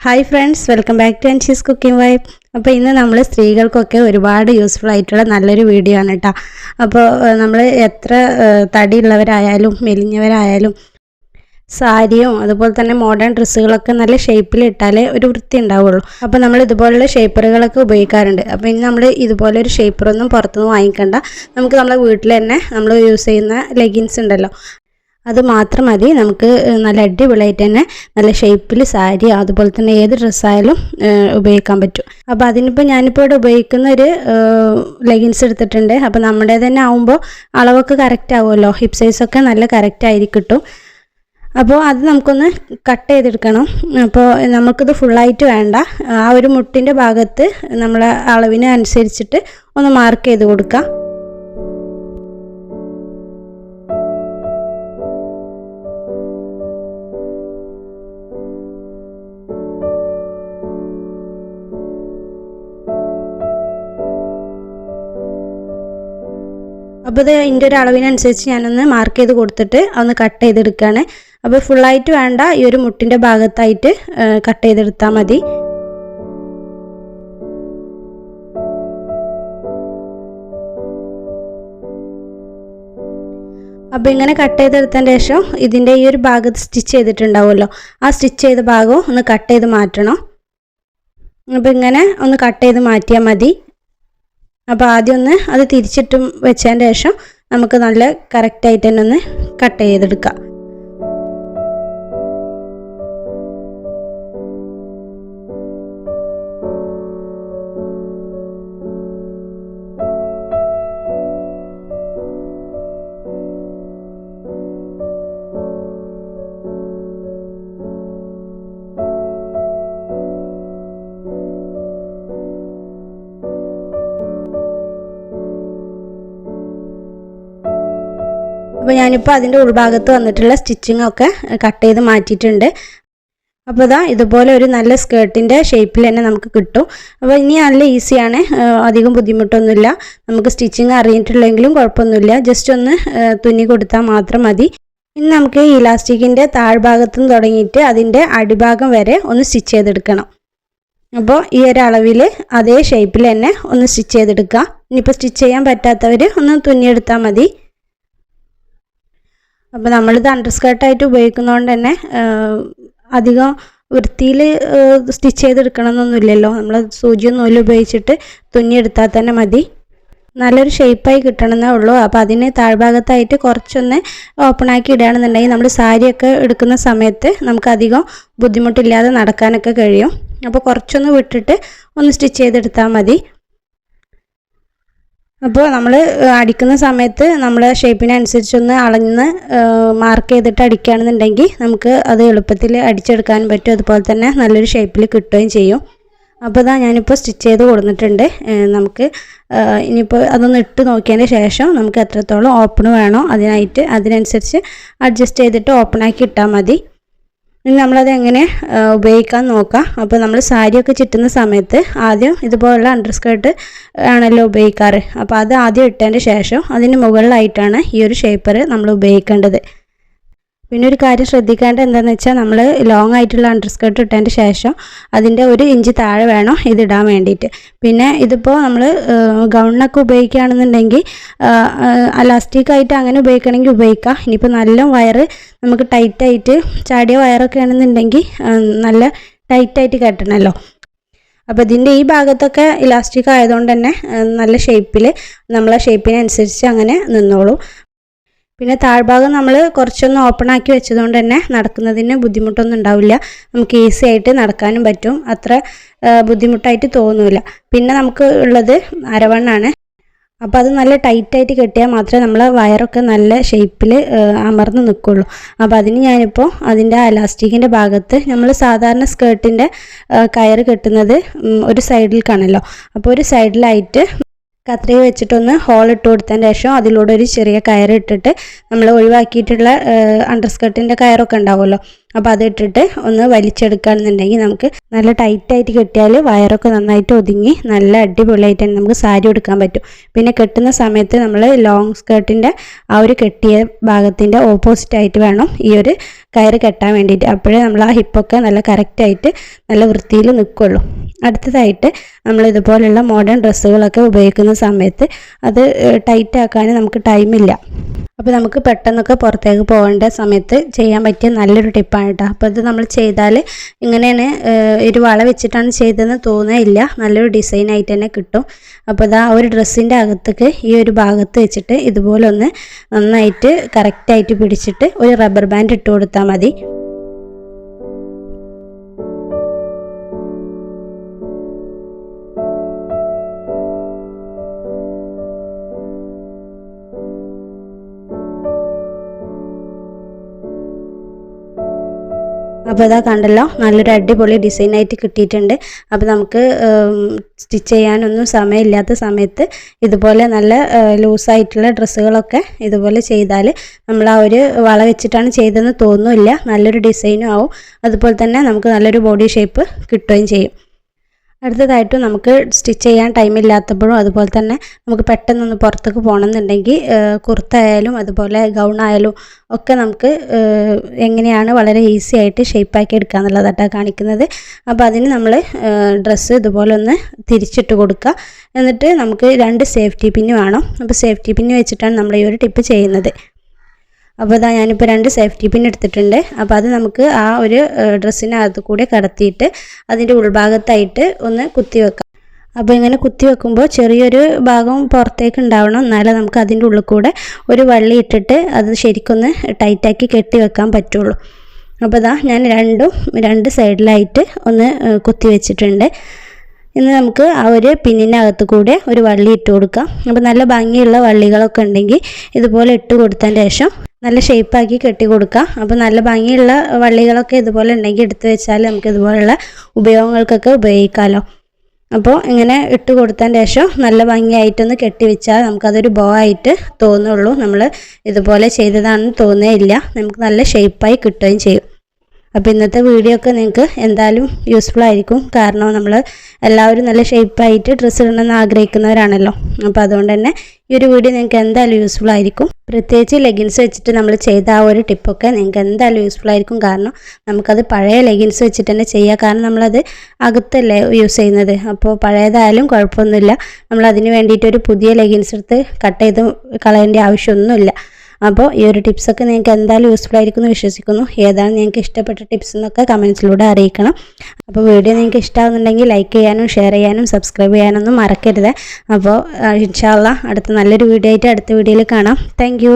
Hi friends welcome back to Anshi's cooking vibe അപ്പോൾ ഇന്ന് നമ്മൾ സ്ത്രീകൾക്കൊക്കെ ഒരുപാട് യൂസ്ഫുൾ ആയിട്ടുള്ള നല്ലൊരു വീഡിയോ ആണ് കേട്ടോ അപ്പോൾ നമ്മൾ എത്ര തടിയുള്ളവരായാലും മെലിഞ്ഞവരായാലും സാരിയും അതുപോലെ തന്നെ മോഡേൺ ഡ്രസ്സുകളൊക്കെ നല്ല ഷേപ്പിൽ ഇട്ടാലേ ഒരു വൃത്തി ഉണ്ടാവുള്ളൂ. അപ്പോൾ നമ്മൾ ഇതുപോലുള്ള ഷേപ്പറുകളൊക്കെ ഉപയോഗിക്കാറുണ്ട്. അപ്പോൾ ഇനി നമ്മൾ ഇതുപോലെ ഒരു ഷേപ്പറൊന്നും പുറത്തുനിന്ന് വാങ്ങിക്കണ്ട. നമുക്ക് നമ്മുടെ വീട്ടിൽ തന്നെ നമ്മൾ യൂസ് ചെയ്യുന്ന ലെഗിൻസ് ഉണ്ടല്ലോ. അത് മാത്രം മതി. നമുക്ക് നല്ല അടിപൊളിയായിട്ട് തന്നെ നല്ല ഷേപ്പിൽ സാരി അതുപോലെ തന്നെ ഏത് ഡ്രസ്സായാലും ഉപയോഗിക്കാൻ പറ്റും. അപ്പോൾ അതിനിപ്പോൾ ഞാനിപ്പോൾ ഇവിടെ ഉപയോഗിക്കുന്ന ഒരു ലെഗിൻസ് എടുത്തിട്ടുണ്ട്. അപ്പോൾ നമ്മുടെ തന്നെ ആവുമ്പോൾ അളവൊക്കെ കറക്റ്റ് ആവുമല്ലോ. ഹിപ്പ് സൈസൊക്കെ നല്ല കറക്റ്റ് ആയിരിക്കും അപ്പോൾ അത് നമുക്കൊന്ന് കട്ട് ചെയ്തെടുക്കണം. അപ്പോൾ നമുക്കിത് ഫുള്ളായിട്ട് വേണ്ട. ആ ഒരു മുട്ടിന്റെ ഭാഗത്ത് നമ്മളെ അളവിന് അനുസരിച്ചിട്ട് ഒന്ന് മാർക്ക് ചെയ്ത് കൊടുക്കാം. അപ്പോൾ ഇത് ഇതിന്റെ ഒരു അളവിനനുസരിച്ച് ഞാനൊന്ന് മാർക്ക് ചെയ്ത് കൊടുത്തിട്ട് ഒന്ന് കട്ട് ചെയ്തെടുക്കുകയാണ് അപ്പോൾ ഫുള്ളായിട്ട് വേണ്ട ഈ ഒരു മുട്ടിന്റെ ഭാഗത്തായിട്ട് കട്ട് ചെയ്തെടുത്താൽ മതി. അപ്പോൾ ഇങ്ങനെ കട്ട് ചെയ്തെടുത്തതിന് ശേഷം ഇതിന്റെ ഈ ഒരു ഭാഗത്ത് സ്റ്റിച്ച് ചെയ്തിട്ടുണ്ടാവുമല്ലോ. ആ സ്റ്റിച്ച് ചെയ്ത ഭാഗവും ഒന്ന് കട്ട് ചെയ്ത് മാറ്റണം. അപ്പോൾ ഇങ്ങനെ ഒന്ന് കട്ട് ചെയ്ത് മാറ്റിയാൽ മതി. അപ്പോൾ ആദ്യം ഒന്ന് അത് തിരിച്ചിട്ടും വെച്ചതിന് ശേഷം നമുക്ക് നല്ല കറക്റ്റായിട്ട് തന്നെ ഒന്ന് കട്ട് ചെയ്തെടുക്കാം. അപ്പോൾ ഞാനിപ്പോൾ അതിന്റെ ഉൾഭാഗത്ത് വന്നിട്ടുള്ള സ്റ്റിച്ചിങ് ഒക്കെ കട്ട് ചെയ്ത് മാറ്റിയിട്ടുണ്ട്. അപ്പോൾ ഇതാ ഇതുപോലെ ഒരു നല്ല സ്കേർട്ടിന്റെ ഷേപ്പിൽ തന്നെ നമുക്ക് കിട്ടും. അപ്പോൾ ഇനി നല്ല ഈസിയാണ്. അധികം ബുദ്ധിമുട്ടൊന്നുമില്ല. നമുക്ക് സ്റ്റിച്ചിങ് അറിഞ്ഞിട്ടില്ലെങ്കിലും കുഴപ്പമൊന്നുമില്ല. ജസ്റ്റ് ഒന്ന് തുന്നി കൊടുത്താൽ മാത്രം മതി. ഇനി നമുക്ക് ഈ ഇലാസ്റ്റിക്കിന്റെ താഴ്ഭാഗത്തു നിന്ന് തുടങ്ങിയിട്ട് അതിന്റെ അടിഭാഗം വരെ ഒന്ന് സ്റ്റിച്ച് ചെയ്തെടുക്കണം. അപ്പോൾ ഈ ഒരു അളവിൽ അതേ ഷേപ്പിൽ തന്നെ ഒന്ന് സ്റ്റിച്ച് ചെയ്തെടുക്കുക. ഇനിയിപ്പോൾ സ്റ്റിച്ച് ചെയ്യാൻ പറ്റാത്തവർ ഒന്ന് തുന്നിയെടുത്താൽ മതി. അപ്പോൾ നമ്മളിത് അണ്ടർസ്കേർട്ടായിട്ട് ഉപയോഗിക്കുന്നതുകൊണ്ട് തന്നെ അധികം വൃത്തിയിൽ സ്റ്റിച്ച് ചെയ്തെടുക്കണം എന്നൊന്നുമില്ലല്ലോ നമ്മൾ സൂചിയും നൂലും ഉപയോഗിച്ചിട്ട് തുന്നിയെടുത്താൽ തന്നെ മതി. നല്ലൊരു ഷേപ്പായി കിട്ടണമെന്നേ ഉള്ളൂ. അപ്പോൾ അതിന് താഴ്ഭാഗത്തായിട്ട് കുറച്ചൊന്ന് ഓപ്പണാക്കി ഇടുകയാണെന്നുണ്ടെങ്കിൽ നമ്മൾ സാരിയൊക്കെ എടുക്കുന്ന സമയത്ത് നമുക്കധികം ബുദ്ധിമുട്ടില്ലാതെ നടക്കാനൊക്കെ കഴിയും. അപ്പോൾ കുറച്ചൊന്ന് വിട്ടിട്ട് ഒന്ന് സ്റ്റിച്ച് ചെയ്തെടുത്താൽ മതി. അപ്പോൾ നമ്മൾ അടിക്കുന്ന സമയത്ത് നമ്മൾ ഷേപ്പിനനുസരിച്ചൊന്ന് അളന്ന് മാർക്ക് ചെയ്തിട്ട് അടിക്കുകയാണെന്നുണ്ടെങ്കിൽ നമുക്ക് അത് എളുപ്പത്തിൽ അടിച്ചെടുക്കാൻ പറ്റും. അതുപോലെ തന്നെ നല്ലൊരു ഷേപ്പിൽ കിട്ടുകയും ചെയ്യും. അപ്പോൾ ഇതാ ഞാനിപ്പോൾ സ്റ്റിച്ച് ചെയ്ത് കൊടുത്തിട്ടുണ്ട്. നമുക്ക് ഇനിയിപ്പോൾ അതൊന്ന് ഇട്ട് നോക്കിയതിന് ശേഷം നമുക്ക് എത്രത്തോളം ഓപ്പൺ വേണോ അതിനായിട്ട് അതിനനുസരിച്ച് അഡ്ജസ്റ്റ് ചെയ്തിട്ട് ഓപ്പണാക്കി ഇട്ടാൽ മതി. ഇനി നമ്മളത് എങ്ങനെ ഉപയോഗിക്കാൻ നോക്കാം. അപ്പോൾ നമ്മൾ സാരിയൊക്കെ ചുറ്റുന്ന സമയത്ത് ആദ്യം ഇതുപോലുള്ള അണ്ടർസ്കേർട്ട് ആണല്ലോ ഉപയോഗിക്കാറ്. അപ്പോൾ അത് ആദ്യം ഇട്ടതിന്റെ ശേഷം അതിന് മുകളിലായിട്ടാണ് ഈ ഒരു ഷേപ്പർ നമ്മൾ ഉപയോഗിക്കേണ്ടത്. പിന്നെ ഒരു കാര്യം ശ്രദ്ധിക്കേണ്ടത് എന്താണെന്ന് വെച്ചാൽ നമ്മൾ ലോങ് ആയിട്ടുള്ള അണ്ടർസ്കേർട്ട് ഇട്ടതിന്റെ ശേഷം അതിന്റെ ഒരു ഇഞ്ച് താഴെ വേണം ഇതിടാൻ വേണ്ടിയിട്ട് പിന്നെ ഇതിപ്പോൾ നമ്മൾ ഗൗണിനൊക്കെ ഉപയോഗിക്കുകയാണെന്നുണ്ടെങ്കിൽ അലാസ്റ്റിക് ആയിട്ട് അങ്ങനെ ഉപയോഗിക്കണമെങ്കിൽ ഉപയോഗിക്കാം. ഇനിയിപ്പോൾ നല്ല വയറ് നമുക്ക് ടൈറ്റായിട്ട് ചാടിയ വയറൊക്കെ ആണെന്നുണ്ടെങ്കിൽ നല്ല ടൈറ്റായിട്ട് കെട്ടണമല്ലോ അപ്പോൾ ഇതിന്റെ ഈ ഭാഗത്തൊക്കെ ഇലാസ്റ്റിക് ആയതുകൊണ്ട് തന്നെ നല്ല ഷേപ്പിൽ നമ്മളെ ഷേപ്പിനനുസരിച്ച് അങ്ങനെ നിന്നോളൂ. പിന്നെ താഴ്ഭാഗം നമ്മൾ കുറച്ചൊന്ന് ഓപ്പൺ ആക്കി വെച്ചതുകൊണ്ട് തന്നെ നടക്കുന്നതിന് ബുദ്ധിമുട്ടൊന്നും ഉണ്ടാവില്ല. നമുക്ക് ഈസി ആയിട്ട് നടക്കാനും പറ്റും. അത്ര ബുദ്ധിമുട്ടായിട്ട് തോന്നില്ല പിന്നെ നമുക്ക് ഉള്ളത് അരവണ്ണാണ്. അപ്പോൾ അത് നല്ല ടൈറ്റായിട്ട് കെട്ടിയാൽ മാത്രമേ നമ്മൾ വയറൊക്കെ നല്ല ഷേപ്പിൽ അമർന്ന് നിൽക്കുള്ളൂ അപ്പോൾ അതിന് ഞാനിപ്പോൾ അതിന്റെ അലാസ്റ്റിക്കിന്റെ ഭാഗത്ത് നമ്മൾ സാധാരണ സ്കേർട്ടിന്റെ കയറ് കെട്ടുന്നത് ഒരു സൈഡിൽ കാണല്ലോ അപ്പോൾ ഒരു സൈഡിലായിട്ട് കത്രിക വെച്ചിട്ടൊന്ന് ഹോൾ ഇട്ട് കൊടുത്തതിന് ശേഷം അതിലൂടെ ഒരു ചെറിയ കയർ ഇട്ടിട്ട് നമ്മൾ ഒഴിവാക്കിയിട്ടുള്ള അണ്ടർസ്കർട്ടിന്റെ കയറൊക്കെ ഉണ്ടാവുമല്ലോ. അപ്പോൾ അതിട്ടിട്ട് ഒന്ന് വലിച്ചെടുക്കുകയാണെന്നുണ്ടെങ്കിൽ നമുക്ക് നല്ല ടൈറ്റായിട്ട് കെട്ടിയാൽ വയറൊക്കെ നന്നായിട്ട് ഒതുങ്ങി നല്ല അടിപൊളിയായിട്ട് തന്നെ നമുക്ക് സാരി എടുക്കാൻ പറ്റും. പിന്നെ കെട്ടുന്ന സമയത്ത് നമ്മൾ ലോങ് സ്കേർട്ടിന്റെ ആ ഒരു കെട്ടിയ ഭാഗത്തിന്റെ ഓപ്പോസിറ്റ് ആയിട്ട് വേണം ഈ ഒരു കയറ് കെട്ടാൻ വേണ്ടിയിട്ട്. അപ്പോഴേ നമ്മൾ ആ ഹിപ്പൊക്കെ നല്ല കറക്റ്റായിട്ട് നല്ല വൃത്തിയിൽ നിൽക്കുള്ളൂ അടുത്തതായിട്ട് നമ്മൾ ഇതുപോലുള്ള മോഡേൺ ഡ്രസ്സുകളൊക്കെ ഉപയോഗിക്കുന്ന സമയത്ത് അത് ടൈറ്റ് ആക്കാൻ നമുക്ക് ടൈമില്ല അപ്പോൾ നമുക്ക് പെട്ടെന്നൊക്കെ പുറത്തേക്ക് പോകേണ്ട സമയത്ത് ചെയ്യാൻ പറ്റിയ നല്ലൊരു ടിപ്പാണ് കേട്ടോ അപ്പോൾ ഇത് നമ്മൾ ചെയ്താൽ ഇങ്ങനെയാണ് ഒരു വള വെച്ചിട്ടാണ് ചെയ്തതെന്ന് തോന്നുകയില്ല. നല്ലൊരു ഡിസൈൻ ആയിട്ട് തന്നെ കിട്ടും. അപ്പോൾ ഇതാ ഒരു ഡ്രസ്സിന്റെ അകത്തേക്ക് ഈ ഒരു ഭാഗത്ത് വെച്ചിട്ട് ഇതുപോലെ ഒന്ന് നന്നായിട്ട് കറക്റ്റായിട്ട് പിടിച്ചിട്ട് ഒരു റബ്ബർ ബാൻഡ് ഇട്ട് കൊടുത്താൽ മതി. അപ്പോൾ ഇതാ കണ്ടല്ലോ നല്ലൊരു അടിപൊളി ഡിസൈനായിട്ട് കിട്ടിയിട്ടുണ്ട്. അപ്പോൾ നമുക്ക് സ്റ്റിച്ച് ചെയ്യാനൊന്നും സമയമില്ലാത്ത സമയത്ത് ഇതുപോലെ നല്ല ലൂസായിട്ടുള്ള ഡ്രസ്സുകളൊക്കെ ഇതുപോലെ ചെയ്താൽ നമ്മൾ ആ ഒരു വള വെച്ചിട്ടാണ് ചെയ്തതെന്ന് തോന്നുന്നില്ല. നല്ലൊരു ഡിസൈനും ആവും. അതുപോലെ തന്നെ നമുക്ക് നല്ലൊരു ബോഡി ഷേപ്പ് കിട്ടുകയും ചെയ്യും. അടുത്തതായിട്ട് നമുക്ക് സ്റ്റിച്ച് ചെയ്യാൻ ടൈം ഇല്ലാത്തപ്പോഴും അതുപോലെ തന്നെ നമുക്ക് പെട്ടെന്നൊന്ന് പുറത്തേക്ക് പോകണമെന്നുണ്ടെങ്കിൽ കുർത്തായാലും അതുപോലെ ഗൗൺ ആയാലും ഒക്കെ നമുക്ക് എങ്ങനെയാണ് വളരെ ഈസി ആയിട്ട് ഷേപ്പാക്കി എടുക്കുക എന്നുള്ളതായിട്ടാണ് കാണിക്കുന്നത്. അപ്പോൾ അതിന് നമ്മൾ ഡ്രസ്സ് ഇതുപോലെ ഒന്ന് തിരിച്ചിട്ട് കൊടുക്കുക. എന്നിട്ട് നമുക്ക് രണ്ട് സേഫ്റ്റി പിന്ന് വേണം. അപ്പോൾ സേഫ്റ്റി പിന്ന് വെച്ചിട്ടാണ് നമ്മൾ ഈ ഒരു ടിപ്പ് ചെയ്യുന്നത്. അപ്പോൾ ഇതാ ഞാനിപ്പോൾ രണ്ട് സേഫ്റ്റി പിൻ എടുത്തിട്ടുണ്ട്. അപ്പോൾ അത് നമുക്ക് ആ ഒരു ഡ്രസ്സിനകത്ത് കൂടെ കടത്തിയിട്ട് അതിന്റെ ഉൾഭാഗത്തായിട്ട് ഒന്ന് കുത്തി വെക്കാം. അപ്പോൾ ഇങ്ങനെ കുത്തി വെക്കുമ്പോൾ ചെറിയൊരു ഭാഗം പുറത്തേക്ക് ഉണ്ടാവണം. എന്നാലേ നമുക്ക് അതിന്റെ ഉള്ളിൽ കൂടെ ഒരു വള്ളി ഇട്ടിട്ട് അത് ശരിക്കൊന്ന് ടൈറ്റാക്കി കെട്ടി വെക്കാൻ പറ്റുള്ളൂ. അപ്പോൾ ഇതാ ഞാൻ രണ്ടും രണ്ട് സൈഡിലായിട്ട് ഒന്ന് കുത്തി വെച്ചിട്ടുണ്ട്. ഇന്ന് നമുക്ക് ആ ഒരു പിന്നിനകത്ത് കൂടെ ഒരു വള്ളി ഇട്ട് കൊടുക്കാം. അപ്പോൾ നല്ല ഭംഗിയുള്ള വള്ളികളൊക്കെ ഉണ്ടെങ്കിൽ ഇതുപോലെ ഇട്ട് കൊടുത്തതിന് ശേഷം നല്ല ഷേപ്പാക്കി കെട്ടി കൊടുക്കാം. അപ്പോൾ നല്ല ഭംഗിയുള്ള വള്ളികളൊക്കെ ഇതുപോലെ ഉണ്ടെങ്കിൽ എടുത്തു വെച്ചാൽ നമുക്ക് ഇതുപോലുള്ള ഉപയോഗങ്ങൾക്കൊക്കെ ഉപയോഗിക്കാമല്ലോ അപ്പോൾ ഇങ്ങനെ ഇട്ട് കൊടുത്തതിന് ശേഷം നല്ല ഭംഗിയായിട്ടൊന്ന് കെട്ടി വെച്ചാൽ നമുക്കതൊരു ബോ ആയിട്ട് തോന്നുള്ളൂ. നമ്മൾ ഇതുപോലെ ചെയ്തതാണെന്ന് തോന്നുകയില്ല. നമുക്ക് നല്ല ഷേപ്പായി കിട്ടുകയും ചെയ്യും. അപ്പോൾ ഇന്നത്തെ വീഡിയോ ഒക്കെ നിങ്ങൾക്ക് എന്തായാലും യൂസ്ഫുൾ ആയിരിക്കും. കാരണം നമ്മൾ എല്ലാവരും നല്ല ഷേപ്പായിട്ട് ഡ്രസ്സ് ഇടണമെന്ന് ആഗ്രഹിക്കുന്നവരാണല്ലോ. അപ്പോൾ അതുകൊണ്ട് തന്നെ ഈ ഒരു വീഡിയോ നിങ്ങൾക്ക് എന്തായാലും യൂസ്ഫുൾ ആയിരിക്കും. പ്രത്യേകിച്ച് ലെഗിൻസ് വെച്ചിട്ട് നമ്മൾ ചെയ്ത ആ ഒരു ടിപ്പൊക്കെ നിങ്ങൾക്ക് എന്തായാലും യൂസ്ഫുൾ ആയിരിക്കും. കാരണം നമുക്കത് പഴയ ലെഗിൻസ് വെച്ചിട്ട് തന്നെ ചെയ്യാം. കാരണം നമ്മളത് അകത്തല്ലേ യൂസ് ചെയ്യുന്നത്. അപ്പോൾ പഴയതായാലും കുഴപ്പമൊന്നുമില്ല. നമ്മൾ അതിന് വേണ്ടിയിട്ട് ഒരു പുതിയ ലെഗിൻസ് എടുത്ത് കട്ട് ചെയ്ത് കളയേണ്ട ആവശ്യമൊന്നുമില്ല. അപ്പോൾ ഈ ഒരു ടിപ്സൊക്കെ നിങ്ങൾക്ക് എന്തായാലും യൂസ്ഫുൾ ആയിരിക്കും എന്ന് വിശ്വസിക്കുന്നു. ഏതാണ് നിങ്ങൾക്ക് ഇഷ്ടപ്പെട്ട ടിപ്സ് എന്നൊക്കെ കമൻസിലൂടെ അറിയിക്കണം. അപ്പോൾ വീഡിയോ നിങ്ങൾക്ക് ഇഷ്ടമാകുന്നുണ്ടെങ്കിൽ ലൈക്ക് ചെയ്യാനും ഷെയർ ചെയ്യാനും സബ്സ്ക്രൈബ് ചെയ്യാനൊന്നും മറക്കരുത്. അപ്പോൾ ഇൻഷാല്ല അടുത്ത നല്ലൊരു വീഡിയോ ആയിട്ട് അടുത്ത വീഡിയോയിൽ കാണാം. താങ്ക്